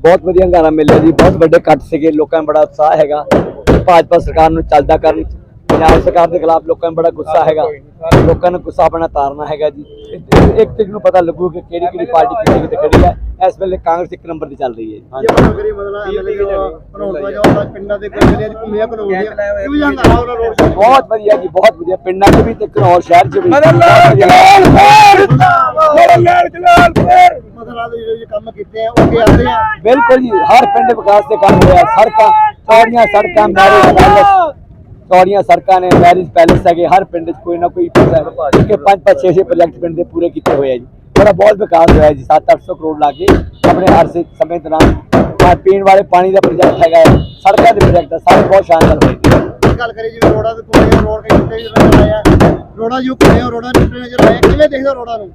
ਬਹੁਤ ਵਧੀਆ ਹੰਗਾਰਾ ਮਿਲਿਆ ਜੀ, ਬਹੁਤ ਵੱਡੇ ਕੱਟ ਸੀਗੇ, ਲੋਕਾਂ ਨੂੰ ਬੜਾ ਉਤਸ਼ਾਹ ਹੈਗਾ। ਭਾਜਪਾ ਸਰਕਾਰ ਨੂੰ ਚੱਲਦਾ ਕਰਨ ਪੰਜਾਬ ਸਰਕਾਰ ਦੇ ਖਿਲਾਫ ਲੋਕਾਂ ਨੂੰ ਬੜਾ ਗੁੱਸਾ ਹੈਗਾ। ਲੋਕਾਂ ਨੂੰ ਗੁੱਸਾ ਆਪਣਾ ਤਾਰਨਾ ਹੈਗਾ ਜੀ। ਇੱਕ- ਤਰੀਕ ਨੂੰ ਪਤਾ ਲੱਗੂ ਕਿ ਕਿਹੜੀ ਕਿਹੜੀ ਪਾਰਟੀ ਕਿੱਥੇ ਕਿੱਥੇ ਖੜੀ ਹੈ। ਇਸ ਵੇਲੇ ਕਾਂਗਰਸ ਇੱਕ ਨੰਬਰ ਤੇ ਚੱਲ ਰਹੀ ਹੈ ਜੀ। ਹਾਂਜੀ। ਕਰੀ ਮਤਲਬ ਐਮਐਲਏ ਜੋ ਬਣਾਉਣ ਦਾ ਜੋ ਪਿੰਡਾਂ ਦੇ ਕੋਈ ਜਿਹੜੇ ਘੁੰਮਿਆ ਘਨੌਰ ਸ਼ੋਅ ਬਹੁਤ ਵਧੀਆ ਜੀ ਬਹੁਤ ਵਧੀਆ। ਪਿੰਡਾਂ 'ਚ ਵੀ ਤੇ ਘਨੌਰ ਸ਼ਹਿਰ 'ਚ ਵੀ। ਮਤਲਬ ਜਿਹੜੇ ਜਿਹੜੇ ਕੰਮ ਕੀਤੇ ਆ ਉਹ ਕੀ ਆਉਂਦੇ ਆ। ਬਿਲਕੁਲ ਜੀ ਹਰ ਪਿੰਡ ਵਿਕਾਸ ਦੇ ਕੰਮ ਹੋਇਆ। ਸੜਕਾਂ ਚੌੜੀਆਂ ਸੜਕਾਂ ਮੈਰਿਜ ਚੌੜੀਆਂ ਸੜਕਾਂ ਨੇ ਮੈਰਿਜ ਪੈਲਸ ਹੈਗੇ ਹਰ ਪਿੰਡ 'ਚ ਕੋਈ ਨਾ ਕੋਈ ਕਿ ਪੰਜ ਪੰਜ ਛੇ ਛੇ ਪ੍ਰੋਜੈਕਟ ਪਿੰਡ ਦੇ ਪੂਰੇ ਕੀਤੇ ਹੋਏ ਆ ਜੀ। ਬੜਾ ਬਹੁਤ ਵਿਕਾਸ ਹੋਇਆ ਜੀ 7-800 ਕਰੋੜ ਲਾ ਕੇ ਆਪਣੇ ਅਰਸੇ ਸਮੇਂ ਦੌਰਾਨ ਪੀਣ ਵਾਲੇ ਪਾਣੀ ਦਾ ਪ੍ਰੋਜੈਕਟ ਹੈਗਾ ਹੈ, ਸੜਕਾਂ ਦੇ ਪ੍ਰੋਜੈਕਟ ਸਾਰੇ ਬਹੁਤ ਸ਼ਾਨਦਾਰ ਹੋਏ ਜੀ। ਗੱਲ ਕਰੀ ਜਿਵੇਂ ਰੋਡਾਂ ਦੇ ਕੋਲੇ ਰੋਡ ਕਈ ਟੁੱਟੇ ਜਿਹੜੇ ਆਏ ਆ। ਰੋਡਾਂ ਜੋ ਕੋਲੇ ਰੋਡਾਂ ਟੁੱਟੇ ਨਜ਼ਰ ਆਏ ਆ। ਕਿਵੇਂ ਦੇਖਦਾ ਰੋਡਾਂ ਨੂੰ?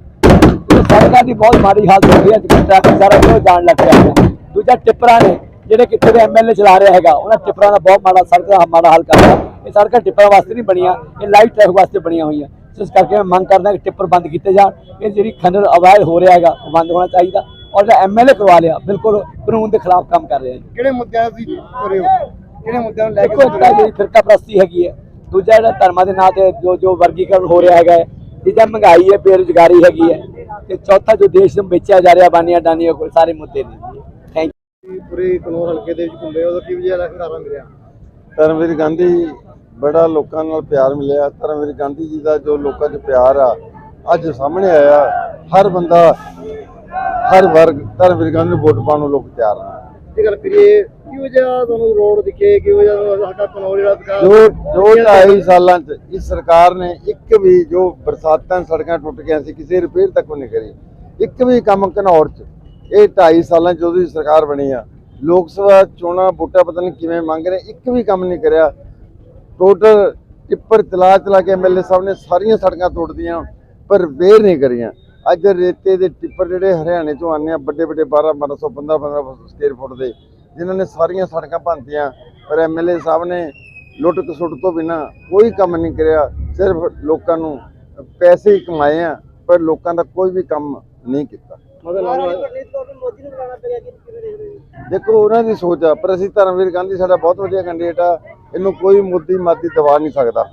ਸੜਕਾਂ ਦੀ ਬਹੁਤ ਮਾੜੀ ਹਾਲਤ ਹੋ ਗਈ ਹੈ ਤੇ ਟ੍ਰੈਫਿਕ ਸਾਰਾ ਕਿਉਂ ਜਾਣ ਲੱਗ ਪਿਆ ਹੈ। ਦੂਜਾ ਟਿੱਪਰਾਂ ਨੇ ਜਿਹੜੇ ਕਿੱਥੇ ਦੇ ਐਮਐਲਏ ਚਲਾ ਰਿਹਾ ਹੈਗਾ ਉਹਨਾਂ ਟਿੱਪਰਾਂ ਦਾ ਬਹੁਤ ਮਾੜਾ ਸੜਕ ਦਾ ਮਾੜਾ ਹਾਲ ਕਰ ਰਿਹਾ ਇਹ ਸੜਕਾਂ ਟਿੱਪਰਾਂ ਵਾਸਤੇ ਨਹੀਂ ਬਣੀਆਂ ਇਹ ਲਾਈਟ ਟ੍ਰੈਫਿਕ ਵਾਸਤੇ ਬਣੀਆਂ ਹੋਈਆਂ। ਸੋ ਇਸ ਕਰਕੇ ਮੈਂ ਮੰਗ ਕਰਦਾ ਕਿ ਟਿੱਪਰ ਬੰਦ ਕੀਤੇ ਜਾਣ। ਇਹ ਜਿਹੜੀ ਖੰਡਰ ਅਵਾਇਦ ਹੋ ਰਿਹਾ ਹੈਗਾ ਉਹ ਬੰਦ ਹੋਣਾ ਚਾਹੀਦਾ ਔਰ ਜਿਹੜਾ ਐਮਐਲਏ ਕਰਵਾ ਲਿਆ ਬਿਲਕੁਲ ਕਾਨੂੰਨ ਦੇ ਖਿਲਾਫ ਕੰਮ ਕਰ ਰਿਹਾ ਹੈ ਕਿਹੜੇ ਮੁੱਦਿਆਂ ਦੀ ਕਰੇ ਹੋ? ਕਿਹੜੇ ਮੁੱਦਿਆਂ ਨੂੰ ਲੈ ਕੇ ਇੱਕ ਤਾਂ ਜਿਹੜੀ ਫਿਰਕਾ ਪ੍ਰਸਤੀ ਹੈਗੀ ਹੈ। ਦੂਜਾ ਜਿਹੜਾ ਧਰਮਾਂ ਦੇ ਨਾਂ ਤੇ ਜੋ ਜੋ ਵਰਗੀਕਰਨ ਹੋ ਰਿਹਾ ਹੈਗਾ ਹੈ ਤੀਜਾ ਮਹਿੰਗਾਈ ਹੈ ਬੇਰੁਜ਼ਗਾਰੀ ਹੈਗੀ ਹੈ। ਤੇ ਚੌਥਾ ਜੋ ਦੇਸ਼ ਨੂੰ ਵੇਚਿਆ ਜਾ ਰਿਹਾ ਬਾਨੀਆਂ ਡਾਨੀਆਂ ਕੋਲ ਸਾਰੇ ਮੁੱਦੇ ਨੇ। ਥੈਂਕ ਪੂਰੇ ਕਨੌਰ ਹਲਕੇ ਦੇ ਵਿੱਚ ਘੁੰਮੇ ਉਹਦਾ ਕੀ ਵਜ੍ਹਾ ਹੰਗਾਰਾ ਮਿਲਿਆ? ਧਰਮਵੀਰ ਗਾਂਧੀ ਬੜਾ ਲੋਕਾਂ ਨਾਲ ਪਿਆਰ ਮਿਲਿਆ। ਧਰਮਵੀਰ ਗਾਂਧੀ ਜੀ ਦਾ ਜੋ ਲੋਕਾਂ 'ਚ ਪਿਆਰ ਆ ਅੱਜ ਸਾਹਮਣੇ ਆਇਆ। ਹਰ ਬੰਦਾ ਹਰ ਵਰਗ ਧਰਮਵੀਰ ਗਾਂਧੀ ਨੂੰ ਵੋਟ ਪਾਉਣ ਨੂੰ ਲੋਕ ਤਿਆਰ ਨੇ। ਜੇ ਗੱਲ ਕਰੀਏ ਕੀ ਵਜ੍ਹਾ ਤੁਹਾਨੂੰ ਰੋਡ ਦਿਖੇ ਕੀ ਵਜ੍ਹਾ ਤੁਹਾਨੂੰ ਸਾਡਾ ਕਨੌਰ ਜਿਹੜਾ ਵਿਕਾਸ ਜੋ ਜੋ ਢਾਈ ਸਾਲਾਂ 'ਚ ਇਸ ਸਰਕਾਰ ਨੇ ਇੱਕ ਵੀ ਜੋ ਬਰਸਾਤਾਂ ਸੜਕਾਂ ਟੁੱਟ ਗਈਆਂ ਸੀ ਕਿਸੇ ਰਿਪੇਅਰ ਤੱਕ ਨਹੀਂ ਕਰੀ। ਇੱਕ ਵੀ ਕੰਮ ਘਨੌਰ 'ਚ ਇਹ ਢਾਈ ਸਾਲਾਂ 'ਚ ਜਦੋਂ ਦੀ ਸਰਕਾਰ ਬਣੀ ਆ। ਲੋਕ ਸਭਾ ਚੋਣਾਂ ਵੋਟਾਂ ਪਤਾ ਨਹੀਂ ਕਿਵੇਂ ਮੰਗ ਰਹੇ ਇੱਕ ਵੀ ਕੰਮ ਨਹੀਂ ਕਰਿਆ। ਟੋਟਲ ਟਿੱਪਰ ਚਲਾ ਚਲਾ ਕੇ ਐਮਐਲਏ ਸਾਹਿਬ ਨੇ ਸਾਰੀਆਂ ਸੜਕਾਂ ਤੋੜਦੀਆਂ ਪਰ ਵੇਰ ਨਹੀਂ ਕਰੀਆਂ। ਅੱਜ ਰੇਤੇ ਦੇ ਟਿੱਪਰ ਜਿਹੜੇ ਹਰਿਆਣੇ ਤੋਂ ਆਉਂਦੇ ਆ ਵੱਡੇ ਵੱਡੇ 12 1200 15 15 ਸਕੁਅਰ ਫੁੱਟ ਦੇ ਜਿਨ੍ਹਾਂ ਨੇ ਸਾਰੀਆਂ ਸੜਕਾਂ ਭੰਨਤੀਆਂ ਪਰ ਐਮਐਲਏ ਸਾਹਿਬ ਨੇ ਲੁੱਟ ਖਸੁੱਟ ਤੋਂ ਬਿਨਾ ਕੋਈ ਕੰਮ ਨਹੀਂ ਕਰਿਆ ਸਿਰਫ ਲੋਕਾਂ ਨੂੰ ਪੈਸੇ ਹੀ ਕਮਾਏ ਆ ਪਰ ਲੋਕਾਂ ਦਾ ਕੋਈ ਵੀ ਕੰਮ ਨਹੀਂ ਕੀਤਾ। ਦੇਖੋ ਉਹਨਾਂ ਦੀ ਸੋਚ ਆ ਪਰ ਅਸੀਂ ਧਰਮਵੀਰ ਗਾਂਧੀ ਸਾਡਾ ਬਹੁਤ ਵਧੀਆ ਕੈਂਡੀਡੇਟ ਆ ਇਹਨੂੰ ਕੋਈ ਮੁੱਦੀ ਮਾਦੀ ਦਬਾ ਨਹੀਂ ਸਕਦਾ।